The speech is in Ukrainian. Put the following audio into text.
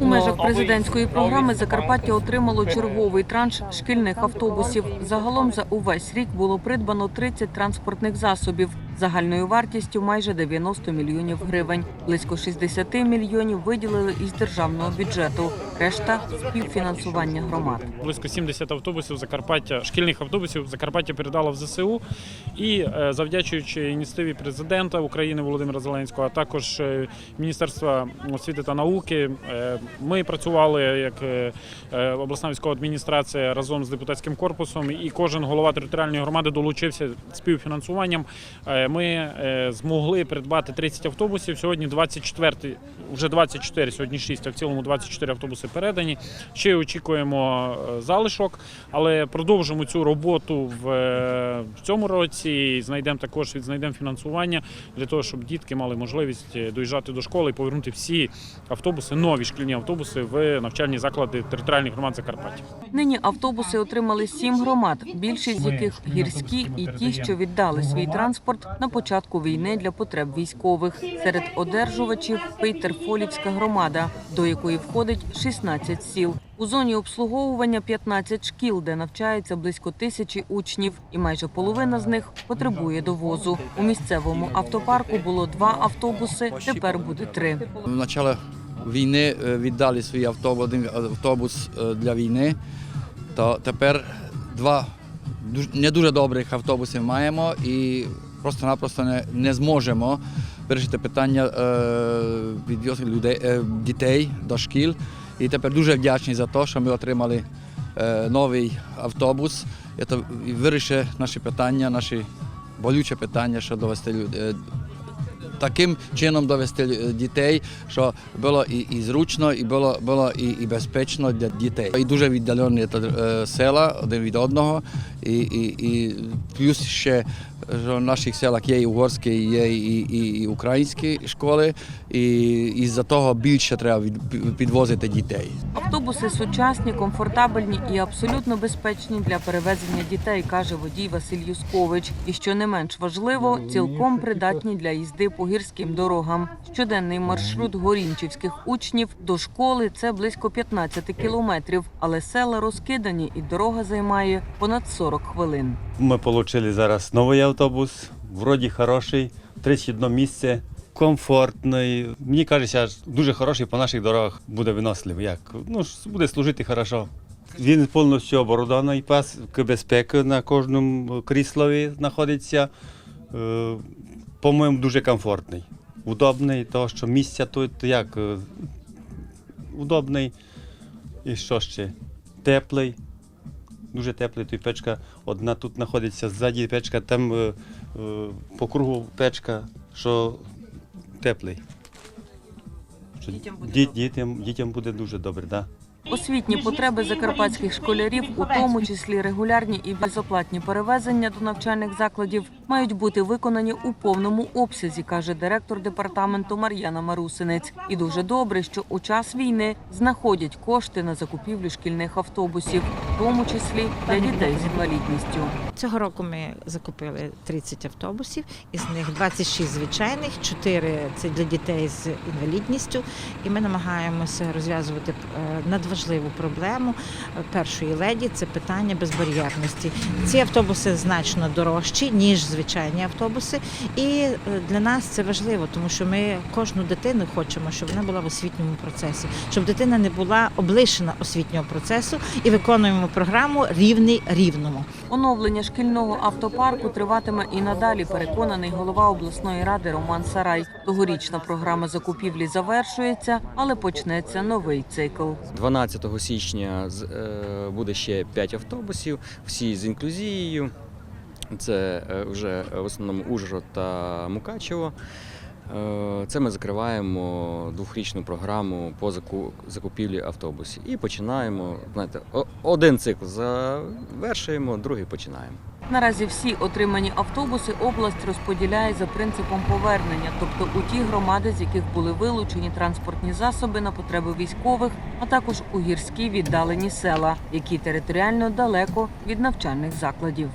У межах президентської програми Закарпаття отримало черговий транш шкільних автобусів. Загалом за увесь рік було придбано 30 транспортних засобів загальною вартістю майже 90 мільйонів гривень. Близько 60 мільйонів виділили із державного бюджету. Решта співфінансування громад. Близько 70 автобусів Закарпаття, шкільних автобусів Закарпаття передало в ЗСУ. І е, завдячуючи ініціативі президента України Володимира Зеленського, а також е, Міністерства освіти та науки, е, ми працювали як обласна військова адміністрація разом з депутатським корпусом, і кожен голова територіальної громади долучився співфінансуванням. Ми е, змогли придбати 30 автобусів. Сьогодні 24, вже 24, сьогодні 6, а в цілому 24 автобуси передані. Ще очікуємо е, залишок, але продовжимо цю роботу в, е, цьому році. Знайдемо також відзнайдемо фінансування для того, щоб дітки мали можливість доїжджати до школи і повернути всі автобуси, нові шкільні автобуси в навчальні заклади територіальних громад Закарпаття. Нині автобуси отримали сім громад, більшість з яких гірські і ті, що віддали свій транспорт на початку війни для потреб військових. Серед одержувачів Пейтерфолівська громада, до якої входить 16 сіл. У зоні обслуговування 15 шкіл, де навчається близько тисячі учнів, і майже половина з них потребує довозу. У місцевому автопарку було два автобуси, тепер буде три. В начало війни е, віддали свій автобус, автобус е, для війни, то тепер два не дуже добрих автобуси маємо і просто-напросто не, не зможемо вирішити питання е, відвозити людей, е, дітей до шкіл. І тепер дуже вдячні за те, що ми отримали е, новий автобус. Це вирішить наші питання, наші болючі питання, що довести людей таким чином довести дітей, що було і, і зручно, і було, було і, і безпечно для дітей. І дуже віддалені е, села один від одного, і, і, і плюс ще що в наших селах є і угорські, є і, і, і українські школи, і, і за того більше треба підвозити дітей. Автобуси сучасні, комфортабельні і абсолютно безпечні для перевезення дітей, каже водій Василь Юскович. І що не менш важливо, цілком придатні для їзди по гірським дорогам. Щоденний маршрут горінчівських учнів до школи це близько 15 кілометрів, але села розкидані, і дорога займає понад 40 хвилин. Ми отримали зараз новий автобус, вроді хороший, 31 місце, комфортний. Мені кажеться, дуже хороший по наших дорогах буде виносливий. Як? Ну, буде служити хорошо. Він повністю оборудований, пас безпеки на кожному кріслові знаходиться. Е, По-моєму, дуже комфортний. Удобний, тому що місця тут як е, удобний. І що ще? Теплий. Дуже теплий, той печка одна тут знаходиться, ззаді печка, там е, е, по кругу печка, що теплий. Що Дітям буде ді- добре. дітям, дітям буде дуже добре, так. Да. Освітні потреби закарпатських школярів, у тому числі регулярні і безоплатні перевезення до навчальних закладів, мають бути виконані у повному обсязі, каже директор департаменту Мар'яна Марусинець. І дуже добре, що у час війни знаходять кошти на закупівлю шкільних автобусів, тому числі для дітей з інвалідністю. Цього року ми закупили 30 автобусів, із них 26 звичайних, 4 це для дітей з інвалідністю. І ми намагаємося розв'язувати е, надважливу проблему е, першої леді це питання безбар'єрності. Ці автобуси значно дорожчі, ніж звичайні автобуси. І е, для нас це важливо, тому що ми кожну дитину хочемо, щоб вона була в освітньому процесі, щоб дитина не була облишена освітнього процесу і виконуємо програму рівний рівному. Оновлення шкільного автопарку триватиме і надалі. Переконаний голова обласної ради Роман Сарай. Тогорічна програма закупівлі завершується, але почнеться новий цикл. 12 січня е, буде ще 5 автобусів, всі з інклюзією. Це е, вже в основному Ужгород та Мукачево. Е, Це ми закриваємо двохрічну програму по закупівлі автобусів. І починаємо, знаєте, один цикл завершуємо, другий починаємо. Наразі всі отримані автобуси область розподіляє за принципом повернення, тобто у ті громади, з яких були вилучені транспортні засоби на потреби військових, а також у гірські віддалені села, які територіально далеко від навчальних закладів.